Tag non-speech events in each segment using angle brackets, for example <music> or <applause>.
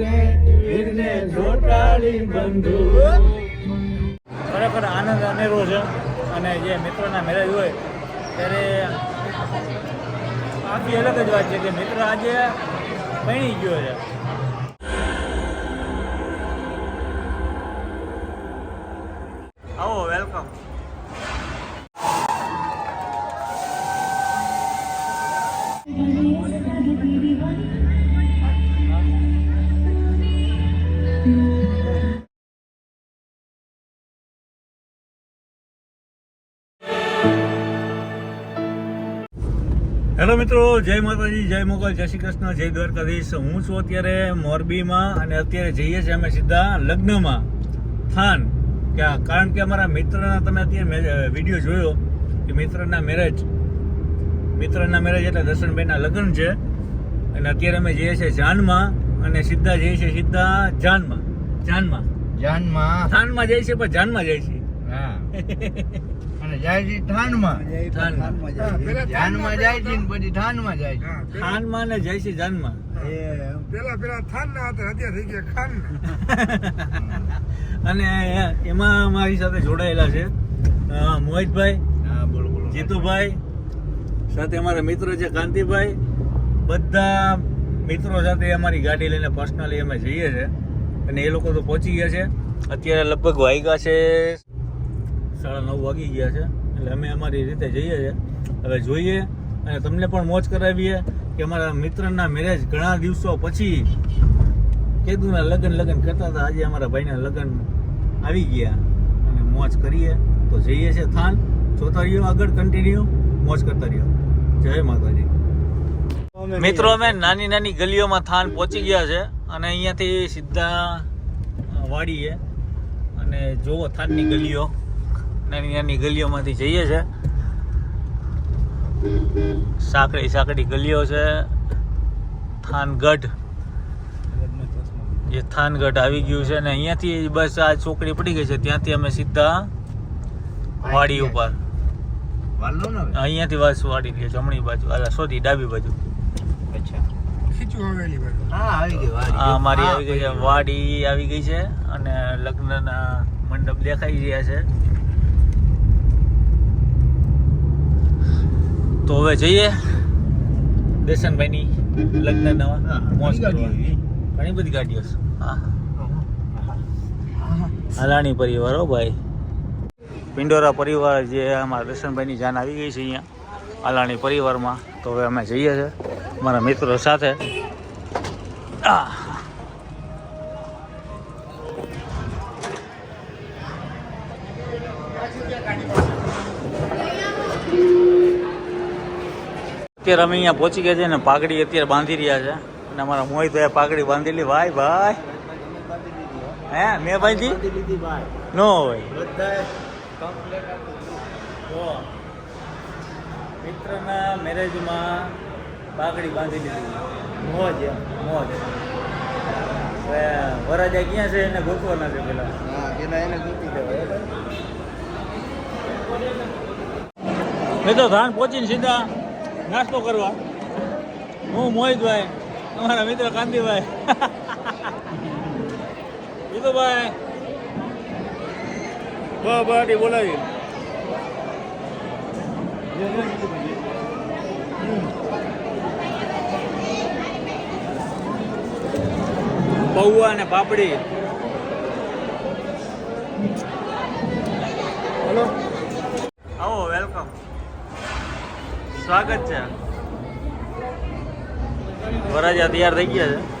રે વીરને બંધુ. ખરેખર આનંદ અનેરો છે. અને જે મિત્રોના મેરેજ હોય ત્યારે આખી અલગ જ વાત છે કે મિત્ર આજે પૈણી ગયો છે. આવો વેલકમ હેલો મિત્રો જય માતાજી જય મોગલ જય શ્રી કૃષ્ણ જય દ્વારકાધીશ. હું છું અત્યારે મોરબીમાં અને અત્યારે જઈએ છીએ અમે સીધા લગ્નમાં. થાન. ક્યાં? કારણ કે અમારા મિત્રના તમે અત્યારે વીડિયો જોયો કે મિત્રના મેરેજ મિત્રના મેરેજ એટલે દર્શનભાઈના લગ્ન છે. અને અત્યારે અમે જઈએ છીએ જાનમાં અને સીધા જઈએ છીએ સીધા જાનમાં. જાનમાં. જાનમાં. થાનમાં જઈએ છીએ પણ જાનમાં જઈએ છીએ. હા. <laughs> અને જાય છે થાનમાં. જાનમાં જાય છે. ને પછી ઠાણમાં જાય છે. થાનમાં ને જઈએ છીએ જાનમાં. પેલા પેલા થાન ના હતા અત્યારે થઈ ગયા ખાન અને એમાં મારી સાથે જોડાયેલા છે મોહિતભાઈ હા બોલો બોલો. જીતુભાઈ સાથે અમારા મિત્રો છે કાંતિભાઈ. બધા મિત્રો સાથે અમારી ગાડી લઈને પર્સનલી અમે જઈએ છીએ અને એ લોકો તો પહોંચી ગયા છે. અત્યારે લગભગ વાગ્યા છે સાડા નવ વાગી ગયા છે. એટલે અમે અમારી રીતે જઈએ છીએ. હવે જોઈએ અને તમને પણ મોજ કરાવીએ કે અમારા મિત્રના મેરેજ ઘણા દિવસો પછી કેદુના લગ્ન લગ્ન કરતા હતા. આજે અમારા ભાઈના લગ્ન આવી ગયા અને મોજ કરીએ તો જઈએ છે થાન. જોતા રહ્યો, આગળ કન્ટિન્યુ મોજ કરતા રહ્યો. જય માતાજી. મિત્રો, અમે નાની નાની ગલીઓમાં થાન પહોંચી ગયા છે અને અહીંયાથી સીધા વાડીએ. અને જોવો થાનની ગલીઓ. નાની નાની ગલીઓમાંથી જઈએ છે. સાંકડી સાંકડી ગલીઓ છે. થાનગઢ. જે થાનગઢ આવી ગયું છે ને અહીંયાથી બસ આ ચોકડી પડી ગઈ છે. ત્યાંથી અમે સીધા વાડી ઉપર. વાલો ને હવે? અહીંયાથી બસ વાડી લે જમણી બાજુ. અલા સોરી ડાબી બાજુ. અમારી આવી ગઈ છે. વાડી આવી ગઈ છે અને લગ્નના મંડપ દેખાઈ રહ્યા છે. તો હવે જઈએ દર્શનભાઈની લગ્ન નવા મોજ ઘણી બધી ગાડીઓ છે. હાલાણી પરિવાર હો ભાઈ. પિંડોરા પરિવાર જે અમારા દર્શનભાઈની જાન આવી ગઈ છે અહીંયા અલાણી પરિવારમાં. તો હવે અમે જઈએ છીએ અમારા મિત્રો સાથે. આ. અત્યારે અમે અહીંયા પહોંચી ગયા છે ને પાઘડી અત્યારે બાંધી રહ્યા છે. અને અમારા મોહિતભાઈ પાઘડી બાંધેલી ભાઈ ભાઈ. હે મેં બાંધી ભાઈ. નો હોય. મિત્રના મેરેજમાં પાઘડી બાંધી લીધી. મોજ મોજ. વરાજા ક્યાં છે એને ગોતવાના છે પેલા? હા, એના એને ગોતી દેવાય. મેં તો ધાન પહોંચીને સીધા નાસ્તો કરવા. હું મોહિતભાઈ અમારા મિત્ર કાંતિભાઈ. વિધુભાઈ બાટી બોલાવી. પૌવા અને પાપડી હલો આવો વેલકમ સ્વાગત છે. વરાજા તૈયાર થઈ ગયા છે.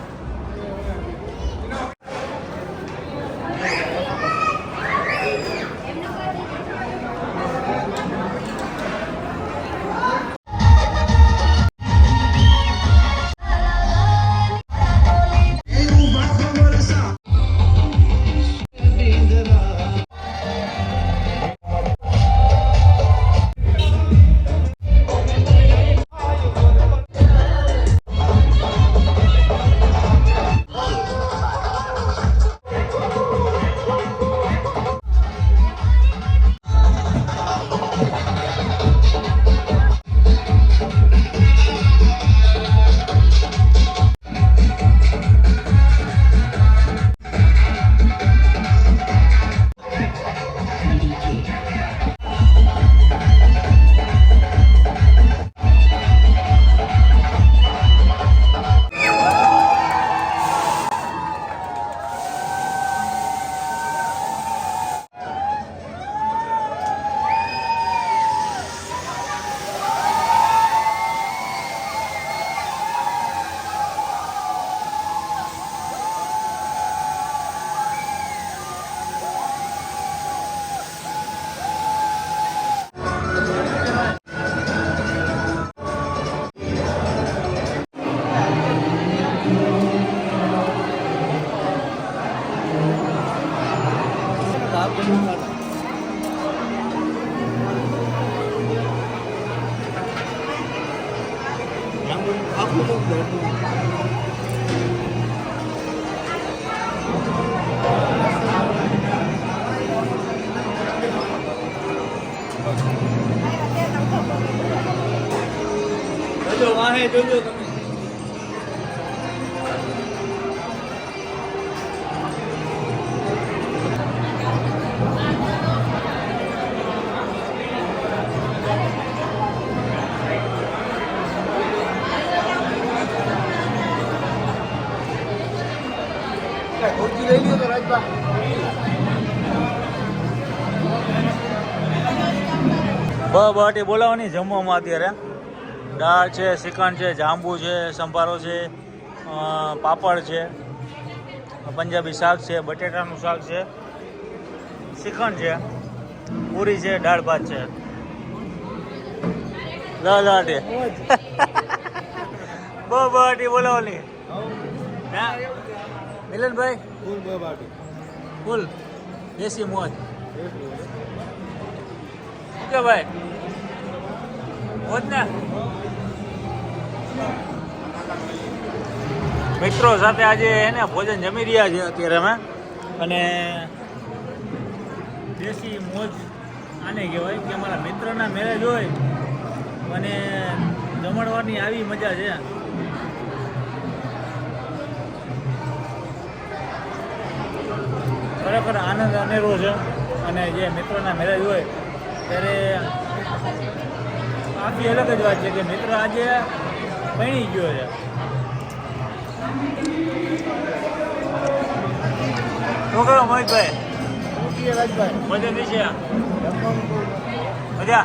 જોજો તમે. ખુરશી લઈ બહાટી બોલાવવાની જમવામાં અત્યારે. દાળ છે શ્રીખંડ છે જાંબુ છે સંભારો છે પાપડ છે પંજાબી શાક છે બટેટાનું શાક છે શ્રીખંડ છે પૂરી છે દાળ ભાત છે. દાટી બહાટી બોલાવવાની. હા. મિલનભાઈ? ફૂલ બબાટી ફૂલ. દેશી મોજ. ઓકે ભાઈ? મિત્રો, સાથે આજે એને ભોજન જમી રહ્યા છે અત્યારે અમે. અને દેશી મોજ આને કહેવાય કે અમારા મિત્રના મેરેજ હોય, અને જમણવાની આવી મજા છે. ખરેખર આનંદ અનેરો છે. અને જે મિત્રોના મેરેજ હોય, ત્યારે આખી અલગ જ વાત છે કે મિત્ર આજે પૈણી ગયો છે. છોકરો કરો મોહિતભાઈ મજા નહીં છે. મજા?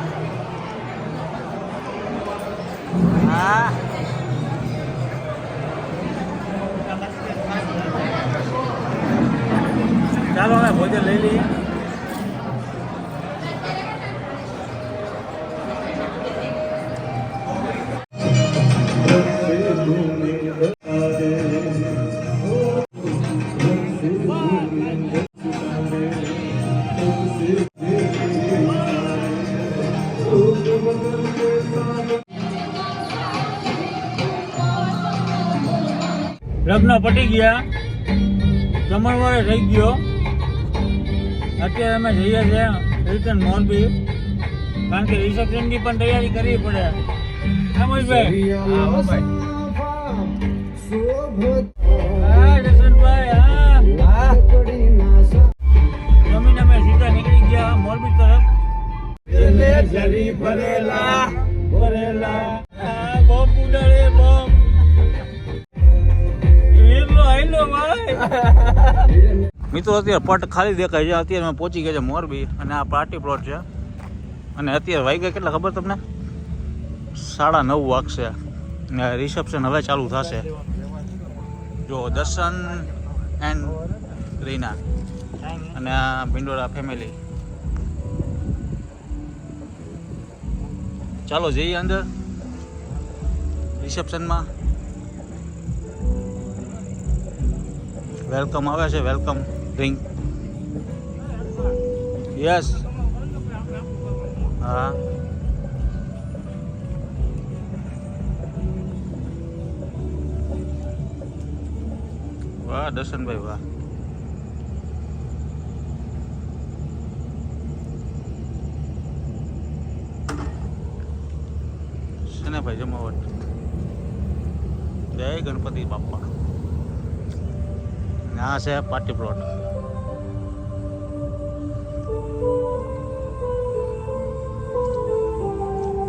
હા. ચાલો હવે ભોજન લઈ લઈએ. લગ્ન પટી ગયા. જમણવારે થઈ ગયો. અત્યારે અમે જઈએ છીએ રિટર્ન મોરબી કારણ કે રિસેપ્શનની પણ તૈયારી કરવી પડે. હા મિત્રો, અત્યારે પટ ખાલી દેખાય છે. અત્યારે અમે પહોંચી ગયા છે મોરબી અને આ પાર્ટી પ્લોટ છે. અને અત્યારે વાગ્યા કેટલા ખબર તમને? સાડા નવ વાગશે ને રિસેપ્શન હવે ચાલુ થશે. જો, દર્શન એન્ડ રીના. અને આ ભિંડોરા ફેમિલી ચાલો જઈએ અંદર. રિસેપ્શનમાં. વેલકમ આવે છે વેલકમ ડ્રિંક. યસ. હા. વાહ દર્શનભાઈ વાહ શેને ભાઈ જમાવટ જય ગણપતિ બાપા ને આ છે પાર્ટી પ્લોટ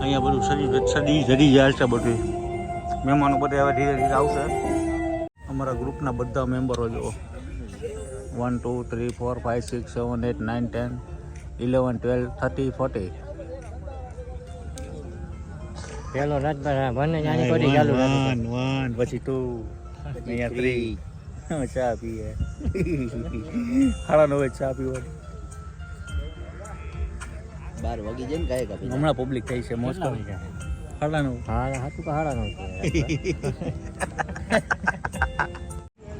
અહીંયા બધું સજી સજી જડી જાય છે બધું. મહેમાનો બધા હવે ધીરે ધીરે આવશે. અમારા ગ્રુપના બધા મેમ્બરો જો one two three four five six seven eight nine ten eleven twelve thirty forty પેલો રાજભાઈ બંને જાણી કોડી ચાલુ વન વન. પછી ટુ અહીંયા થ્રી ચા પીએ. <laughs> સાડા નવે ચા પીવાની. બાર વાગી જાય ને કાંઈ કાપી હમણાં પબ્લિક થઈ છે મોસ્ટ ઓફ સાડા નવ હા હાથું હાડા નો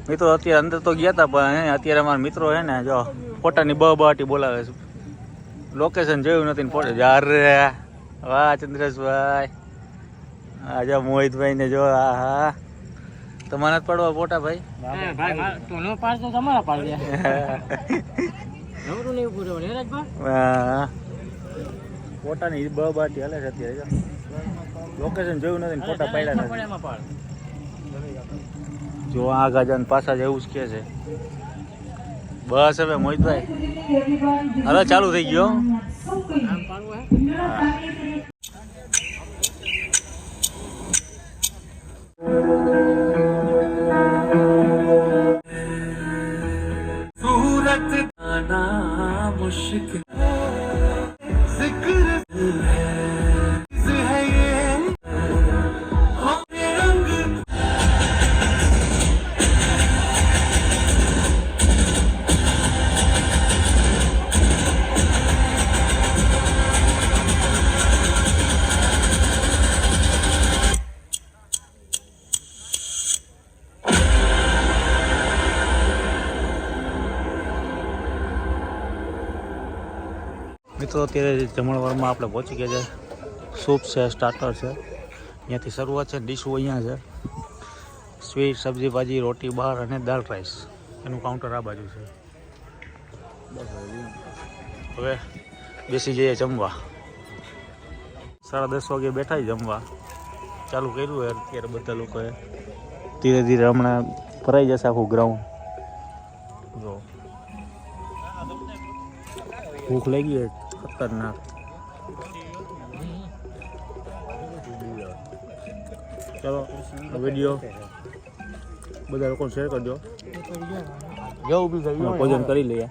મિત્રો અત્યારે અંદર તો ગયા હતા પણ અત્યારે અમારા મિત્રો છે ને જો ફોટાની બ બહાટી બોલાવે છે. લોકેશન જોયું નથી ને ફોટો. યાર રે વાહ ચંદ્રેશભાઈ. આ જો મોહિતભાઈ ને જો આ હા તમારા જ પડવા ફોટા ભાઈ? તો પાસ તો તમારા પાડ. <laughs> બ બાટી હાલે છે અત્યારે લોકેશન જોયું નથી ને ફોટા પાડ્યા નથી જો આ ગાજાન પાછા જેવું જ કે છે. બસ હવે મોહિતભાઈ. હવે ચાલુ થઈ ગયો મિત્રો, અત્યારે જમણવારમાં આપણે પહોંચી ગયા છે. સૂપ છે સ્ટાર્ટર છે. અહીંયાથી શરૂઆત છે, ડીશો અહીંયા છે. સ્વીટ, સબ્જી, ભાજી, રોટી બાર અને દાળ રાઈસ એનું કાઉન્ટર આ બાજુ છે. હવે બેસી જઈએ જમવા. સાડા દસ વાગે બેઠા જમવા. ચાલુ કર્યું હોય અત્યારે બધા લોકોએ. ધીરે ધીરે હમણાં ભરાઈ જશે આખું ગ્રાઉન્ડ જો. ભૂખ લાગી હોય. ખતરનાક. ચાલો વીડિયો બધા લોકો શેર કરજો. ભોજન કરી લઈએ.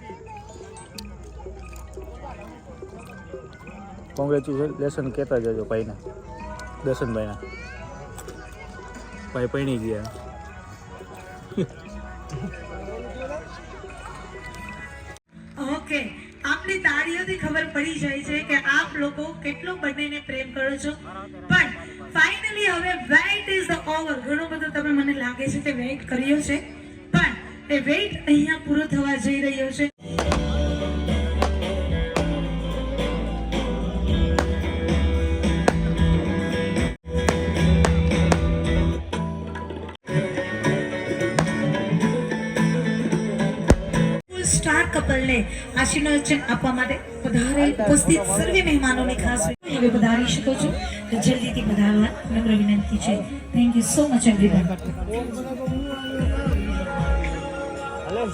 કોંગ્રેચ્યુલેશન કહેતા જજો ભાઈને. દર્શનભાઈના ભાઈ પૈણી ગયા. પણ ફાઇનલી હવે વેઇટ ઇઝ ધ ઓવર ઘણો બધો તમે મને લાગે છે કે વેઇટ કર્યો છે. પણ એ વેઇટ અહીંયા પૂરો થવા જઈ રહ્યો છે. સ્ટાર આશીર્વચન આપવા માટે પધારેલ ઉપસ્થિત સર્વે મહેમાનોને ખાસ હવે પધારી શકો છો. જલ્દીથી પધારવા નમ્ર વિનંતી છે. Thank you so much everyone hello